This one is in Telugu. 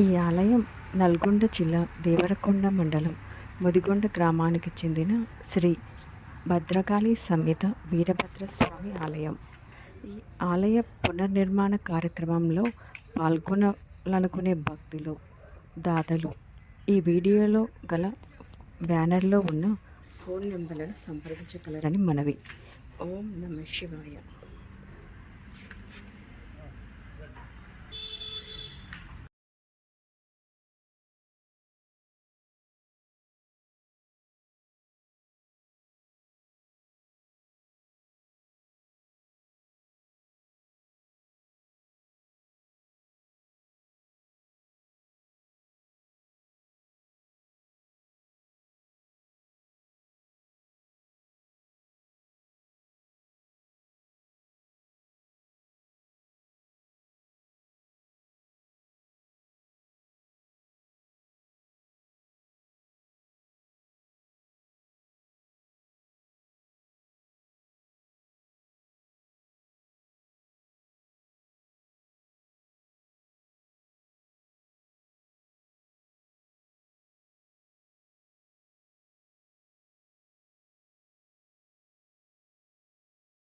ఈ ఆలయం నల్గొండ జిల్లా దేవరకొండ మండలం ముదిగొండ గ్రామానికి చెందిన శ్రీ భద్రకాళి సమేత వీరభద్రస్వామి ఆలయం. ఈ ఆలయ పునర్నిర్మాణ కార్యక్రమంలో పాల్గొనాలనుకునే భక్తులు దాతలు ఈ వీడియోలో గల బ్యానర్లో ఉన్న ఫోన్ నెంబర్లను సంప్రదించగలరని మనవి. ఓం నమ శివాయ.